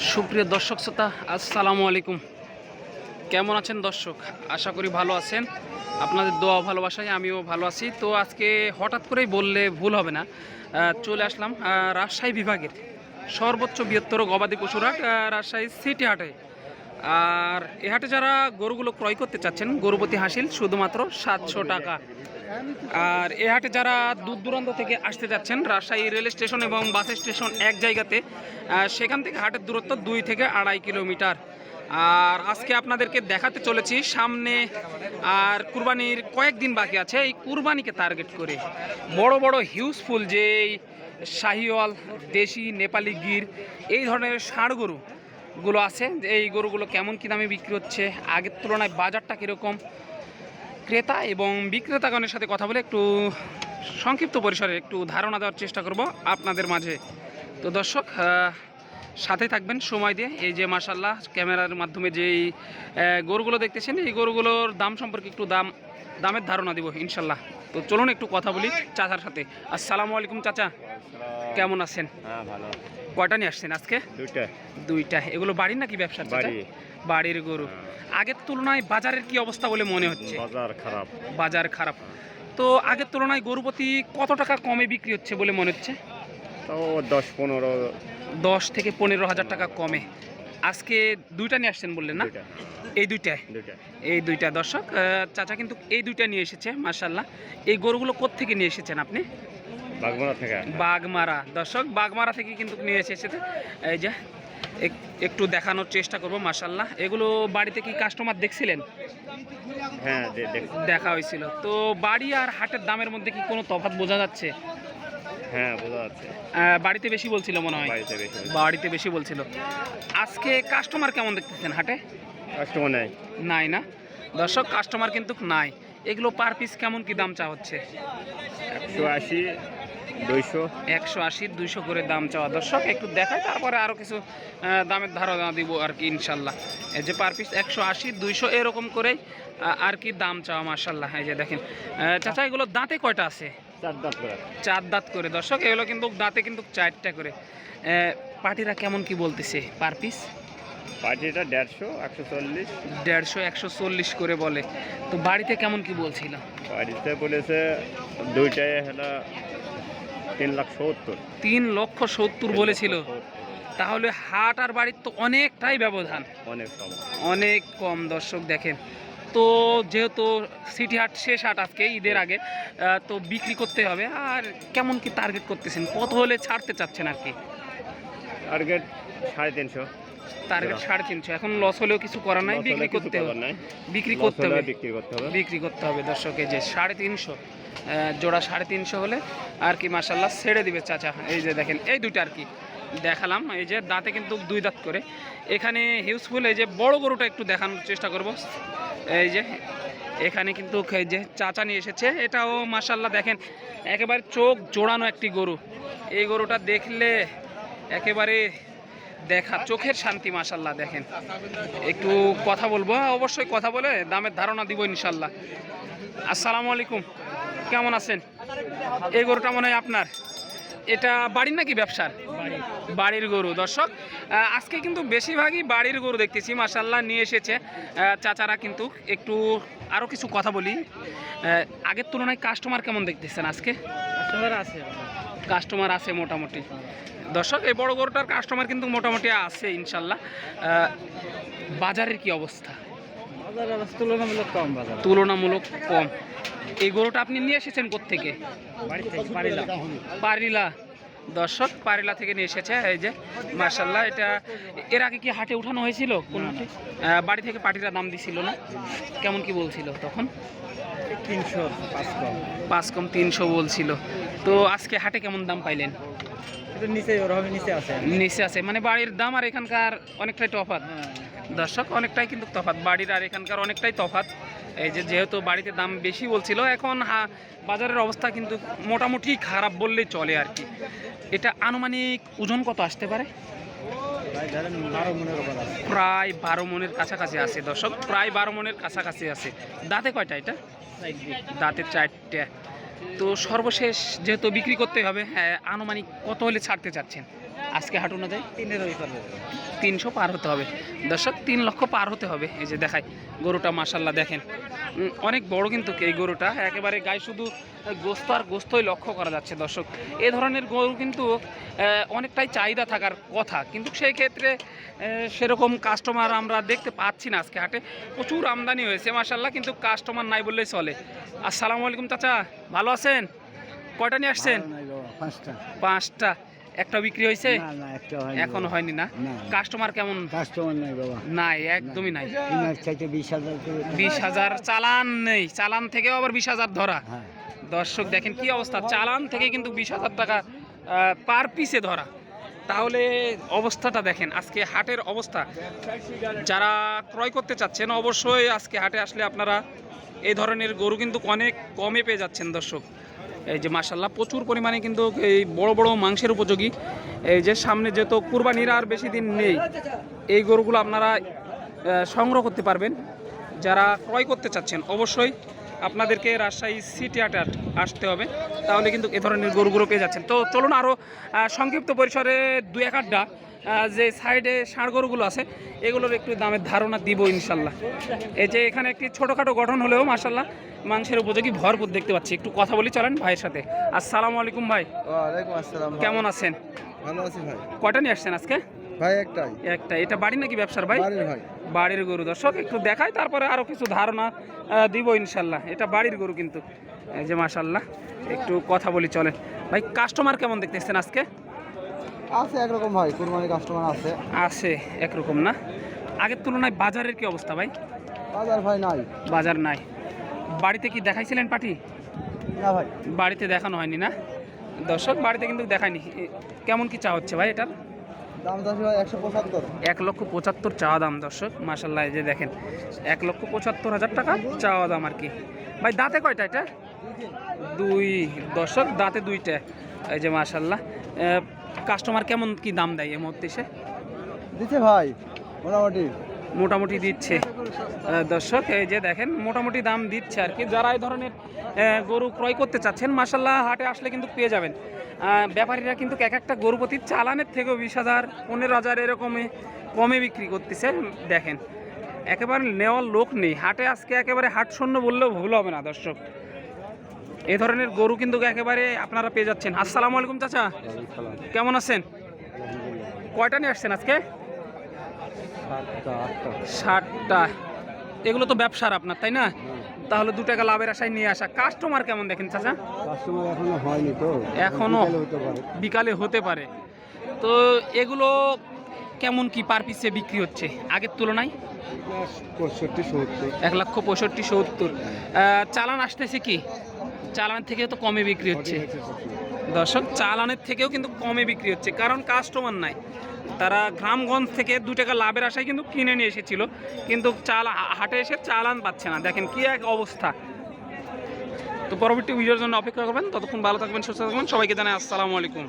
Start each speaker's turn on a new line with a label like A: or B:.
A: সুপ্রিয় দর্শক শ্রোতা, আসসালামু আলাইকুম। কেমন আছেন দর্শক? আশা করি ভালো আছেন। আপনাদের দোয়া ভালোবাসায় আমিও ভালো আছি। তো আজকে হঠাৎ করেই বললে ভুল হবে না। চলে আসলাম রাজশাহী বিভাগের সর্বোচ্চ বৃহত্তর গবাদি পশুর হাট রাজশাহী সিটি হাটে। আর এ হাটে যারা গরুগুলো ক্রয় করতে চাচ্ছেন, গরুপতি হাসিল শুধুমাত্র সাতশো টাকা। আর এ হাটে যারা দূর দূরান্ত থেকে আসতে যাচ্ছেন, রাজশাহী রেল স্টেশন এবং বাস স্টেশন এক জায়গাতে সেখান থেকে হাটের দূরত্ব দুই থেকে আড়াই কিলোমিটার। আর আজকে আপনাদেরকে দেখাতে চলেছি, সামনে আর কুরবানির কয়েকদিন বাকি আছে, এই কুরবানিকে টার্গেট করে। বড় বড় হিউজফুল যে শাহিওয়াল দেশি নেপালি গির, এই ধরনের ষাঁড় গরু গুলো আছে। এই গরুগুলো কেমন কী দামে বিক্রি হচ্ছে, আগের তুলনায় বাজারটা কীরকম ক্রেতা এবং বিক্রেতাগণের সাথে কথা বলে একটু সংক্ষিপ্ত পরিসরে একটু ধারণা দেওয়ার চেষ্টা করব আপনাদের মাঝে। তো দর্শক সাথে থাকবেন সময় দিয়ে। এই যে মাসাল্লাহ ক্যামেরার মাধ্যমে যেই গরুগুলো দেখতেছেন এই গরুগুলোর দাম সম্পর্কে একটু দাম দামের ধারণা দিব ইনশাল্লাহ তো চলুন একটু কথা বলি চাচার সাথে। আসসালামু আলাইকুম চাচা। কেমন আছেন?
B: হ্যাঁ
A: কয়টা নিয়ে আসছেন আজকে?
B: দুইটা।
A: দুইটা। এগুলো বাড়ির নাকি ব্যবসার চাচা?
B: বাড়ি।
A: বাড়ির গরু। আগের তুলনায় বাজারের কি অবস্থা বলে মনে হচ্ছে?
B: বাজার খারাপ।
A: বাজার খারাপ। তো আগের তুলনায় গরুপতি কত টাকা কমে বিক্রি হচ্ছে বলে মনে হচ্ছে?
B: তাও দশ পনেরো।
A: দশ থেকে পনেরো হাজার টাকা কমে। আজকে দুইটা নিয়ে আসছেন বললেন না? এই
B: দুইটা?
A: এই দুইটা। দর্শক চাচা কিন্তু এই দুইটা নিয়ে এসেছে মার্শাল্লাহ এই গরুগুলো কোত্থেকে নিয়ে এসেছেন আপনি?
B: বাগমারা থেকে।
A: বাগমারা। দর্শক বাগমারা থেকে কিন্তু নিয়ে এসেছে। এই যে একটু দেখানোর চেষ্টা করব মার্শাল্লাহ এগুলো বাড়িতে কি কাস্টমার দেখছিলেন?
B: হ্যাঁ দেখা
A: হয়েছিল। তো বাড়ি আর হাটের দামের মধ্যে কি কোনো তফাৎ বোঝা যাচ্ছে?
B: হ্যাঁ বোঝা যাচ্ছে।
A: বাড়িতে বেশি বলছিল মনে হয়?
B: বাড়িতে বেশি
A: বাড়িতে বেশি বলছিল। আজকে কাস্টমার কেমন দেখতেছেন হাটে?
B: কাস্টমার নাই।
A: নাই না? দর্শক কাস্টমার কিন্তু নাই। এগুলো পার পিস কেমন কি দাম চা হচ্ছে?
B: একশো আশি। দুইশো?
A: একশো আশি দুইশো করে দাম চাওয়া দর্শক একটু দেখায় তারপরে আরও কিছু দামের ধারণা দিব আর কি ইনশাল্লাহ। এই যে পার পিস একশো আশি দুইশো এরকম করেই আর কি দাম চাওয়া মার্শাল্লাহ এই যে দেখেন। চাচা এগুলো দাঁতে কয়টা আছে?
B: চার দাঁত করে।
A: চার দাঁত করে দর্শক এগুলো কিন্তু দাঁতে কিন্তু চারটা করে। পার্টিরা কেমন কি বলতেছে পার পিস
B: পার্টিটা দেড়শো একশো চল্লিশ।
A: দেড়শো একশো চল্লিশ করে বলে। তো বাড়িতে কেমন কি বলছিল?
B: বাড়িতে বলেছে দুইটায় হলো তিন লাখ সত্তর।
A: তিন লক্ষ সত্তর বলেছিল। তাহলে হাট আর বাড়ির তো অনেকটাই ব্যবধান।
B: অনেক কম।
A: অনেক কম দর্শক দেখেন। তো যেহেতু সিটি হাট শেষ হাট আজকে ঈদের আগে তো বিক্রি করতে হবে। আর কেমন কি টার্গেট করতেছেন? কত হলে ছাড়তে চাচ্ছেন আর কি?
B: টার্গেট সাড়ে তিনশো।
A: টার্গেট সাড়ে তিনশো। এখন লস হলেও কিছু করার নাই বিক্রি করতে হবে। বিক্রি করতে হবে।
B: বিক্রি করতে হবে।
A: বিক্রি করতে হবে দর্শকে যে সাড়ে তিনশো। জোড়া সাড়ে তিনশো হলে আর কি মাসাল্লাহ ছেড়ে দিবে চাচা। এই যে দেখেন, এই দুইটা আর কি দেখালাম। এই যে দাঁতে কিন্তু দুই দাঁত করে। এখানে হিউজফুল এই যে বড় গরুটা একটু দেখানোর চেষ্টা করব। এই যে, এখানে কিন্তু যে চাচা নিয়ে এসেছে। এটাও মাসাল্লাহ দেখেন, একেবারে চোখ জোড়ানো একটি গরু। এই গরুটা দেখলে একেবারে দেখা, চোখের শান্তি মাসাল্লাহ দেখেন। একটু কথা বলব, অবশ্যই কথা বলে দামের ধারণা দিব ইনশাল্লাহ আসসালামু আলাইকুম। কেমন আছেন? এই গরুটা মনে হয় আপনার। এটা বাড়ির নাকি ব্যবসার? বাড়ির গরু। দর্শক আজকে কিন্তু বেশিরভাগই বাড়ির গরু দেখতেছি মাসাল্লাহ নিয়ে এসেছে। চাচারা কিন্তু একটু আরও কিছু কথা বলি। আগের তুলনায় কাস্টমার কেমন দেখতেছেন আজকে?
C: কাস্টমার আছে।
A: কাস্টমার আছে মোটামুটি। দর্শক এই বড় গরুটার কাস্টমার কিন্তু মোটামুটি আছে ইনশাল্লাহ বাজারের কি অবস্থা?
C: তুলনামূলক কম
A: তুলনামূলক কম। এই গরুটা আপনি নিয়ে এসেছেন থেকে
C: বাড়ি
A: পারিলা। দর্শক পারিলা থেকে নিয়ে এসেছে এই যে মার্শাল্লাহ এটা এর আগে কি হাটে উঠানো হয়েছিল কোন বাড়ি থেকে পাটিরা দাম দিছিল না? কেমন কি বলছিল তখন?
C: তিনশো পাঁচ কম।
A: তিনশো বলছিল। তো আজকে হাটে কেমন দাম পাইলেন?
C: নিচে নিচে আছে।
A: নিচে আছে মানে বাড়ির দাম আর এখানকার অনেকটাই
C: হ্যাঁ।
A: দর্শক, অনেকটাই কিন্তু তফাৎ। বাড়ির আর এখানকার অনেকটাই তফাৎ। এই যে যেহেতু বাড়িতে দাম বেশি বলছিল, এখন বাজারের অবস্থা কিন্তু মোটামুটি খারাপ বললেই চলে আর কি। এটা আনুমানিক ওজন কত আসতে পারে?
C: প্রায় বারো মনের
A: কাছাকাছি আছে দর্শক, প্রায় বারো মনের কাছাকাছি আছে। দাঁতে কয়টা এটা? দাঁতে চারটে। তো সর্বশেষ যেহেতু বিক্রি করতে হবে হ্যাঁ আনুমানিক কত হলে ছাড়তে চাচ্ছেন? আজকে হাট অনুযায়ী
C: তিনের ওই পারবে
A: তিনশো পার হতে হবে। দর্শক তিন লক্ষ পার হতে হবে। এই যে দেখায় গরুটা মাসাল্লাহ দেখেন। অনেক বড় কিন্তু এই গরুটা। একেবারে গায়ে শুধু গোস্ত আর গোস্তই লক্ষ্য করা যাচ্ছে দর্শক। এ ধরনের গরু কিন্তু অনেকটাই চাহিদা থাকার কথা। কিন্তু সেই ক্ষেত্রে সেরকম কাস্টমার আমরা দেখতে পাচ্ছি না আজকে হাটে। প্রচুর আমদানি হয়েছে মাসাল্লাহ কিন্তু কাস্টমার নাই বললেই চলে। আসসালামু আলাইকুম চাচা ভালো আছেন? কয়টা নিয়ে আসছেন?
C: পাঁচটা।
A: পাঁচটা। একটা বিক্রি হয়েছে?
C: হয়
A: এখনও হয়নি না? কাস্টমার কেমন?
C: কাস্টমার নাই বাবা।
A: নাই একদমই নাই।
C: হাজার
A: বিশ হাজার চালান নেই। চালান থেকেও আবার বিশ হাজার ধরা।
C: হ্যাঁ।
A: দর্শক দেখেন কি অবস্থা। চালান থেকে কিন্তু বিশ হাজার টাকা পার পিসে ধরা। তাহলে অবস্থাটা দেখেন আজকে হাটের অবস্থা। যারা ক্রয় করতে চাচ্ছেন অবশ্যই আজকে হাটে আসলে আপনারা এই ধরনের গরু কিন্তু অনেক কমে পেয়ে যাচ্ছেন দর্শক। এই যে মাসাল্লাহ প্রচুর পরিমাণে কিন্তু এই বড় বড় মাংসের উপযোগী। এই যে সামনে যেহেতু কুরবানির আর বেশি দিন নেই, এই গরুগুলো আপনারা সংগ্রহ করতে পারবেন। যারা ক্রয় করতে চাচ্ছেন, অবশ্যই আপনাদেরকে রাজশাহী সিটি হাটে আট- আসতে হবে। তাহলে কিন্তু এ ধরনের গরুগুলো পেয়ে যাচ্ছেন। তো চলুন আরও সংক্ষিপ্ত পরিসরে দু এক আড্ডা। যে সাইডে ষাঁড় গরুগুলো আছে এগুলোর একটু দামের ধারণা দিব ইনশাল্লাহ। এই যে এখানে একটি ছোটোখাটো গঠন হলেও মাসাল্লাহ মাংসের উপযোগী ভরপুর দেখতে পাচ্ছি। একটু কথা বলি চলেন ভাইয়ের সাথে। আসসালামু আলাইকুম ভাই। কেমন আছেন?
C: ভালো আছি ভাই।
A: কয়টা নিয়ে আসছেন আজকে?
C: ভাই একটাই।
A: একটা। এটা বাড়ি নাকি ব্যবসার ভাই?
C: বাড়ির ভাই।
A: বাড়ির গরু। দর্শক একটু দেখাই তারপরে আরও কিছু ধারণা দিব ইনশাল্লাহ। এটা বাড়ির গরু কিন্তু। এই যে একটু কথা বলি চলেন। ভাই কাস্টমার কেমন দেখতেছেন আজকে?
C: আছে একরকম ভাই কুরবানি কাস্টমার আছে।
A: আছে একরকম না? আগের তুলনায় বাজারের কি অবস্থা ভাই?
C: বাজার ভাই নাই।
A: বাজার নাই। বাড়িতে কি দেখাইছিলেন পাটি
C: না ভাই।
A: বাড়িতে দেখানো হয়নি না? দর্শক বাড়িতে কিন্তু দেখায়নি। কেমন কি চা হচ্ছে ভাই এটার?
C: দাম
A: এক লক্ষ পঁচাত্তর চাওয়া দাম দর্শক। মাসাল্লাহ এই যে দেখেন এক লক্ষ পঁচাত্তর হাজার টাকা চাওয়া দাম আর কি। ভাই দাঁতে কয়টা এটা? দুই দর্শক দাঁতে দুইটা। এই যে মাসাল্লাহ কাস্টমার কেমন কি দাম দেয় এই মুহূর্তে এসে?
C: দিচ্ছে ভাই মোটামুটি।
A: মোটামুটি দিচ্ছে। দর্শক এই যে দেখেন মোটামুটি দাম দিচ্ছে আর কি। যারা এই ধরনের গরু ক্রয় করতে চাচ্ছেন মাসাল্লাহ হাটে আসলে কিন্তু পেয়ে যাবেন। ব্যাপারীরা কিন্তু এক একটা গরু প্রতি চালানের থেকেও বিশ হাজার পনেরো হাজার এরকমে কমে বিক্রি করতেছে। দেখেন একেবারে নেওয়ার লোক নেই। হাটে আজকে একেবারে হাট শূন্য বললেও ভুল হবে না দর্শক। এই ধরনের গরু কিন্তু একেবারে আপনারা পেয়ে যাচ্ছেন। আসসালামু আলাইকুম চাচা। কেমন আছেন? কয়টা নিয়ে আসছেন আজকে? ষাটটা এগুলো তো ব্যবসার আপনার তাই না? তাহলে দু টাকা লাভের আশায় নিয়ে আসা। কাস্টমার কেমন দেখেন চাচা?
C: কাস্টমার এখনও হয়নি তো। বিকালে হতে পারে।
A: তো এগুলো কেমন কি পার পিসে বিক্রি হচ্ছে? আগের তুলনায়?
C: পঁয়ষট্টি সত্তর
A: এক লক্ষ পঁয়ষট্টি সত্তর। চালান আসতেছে কি? চালান থেকে তো কমে বিক্রি হচ্ছে। দর্শক চালানের থেকেও কিন্তু কমে বিক্রি হচ্ছে। কারণ কাস্টমার নাই। তারা গ্রামগঞ্জ থেকে দু টাকা লাভের আশায় কিন্তু কিনে নিয়ে এসেছিল। কিন্তু চাল হাটে এসে চালান পাচ্ছে না। দেখেন কি এক অবস্থা। তো পরবর্তী ভিডিওর জন্য অপেক্ষা করবেন। ততক্ষণ ভালো থাকবেন সুস্থ থাকবেন। সবাইকে জানাই আসসালামু আলাইকুম।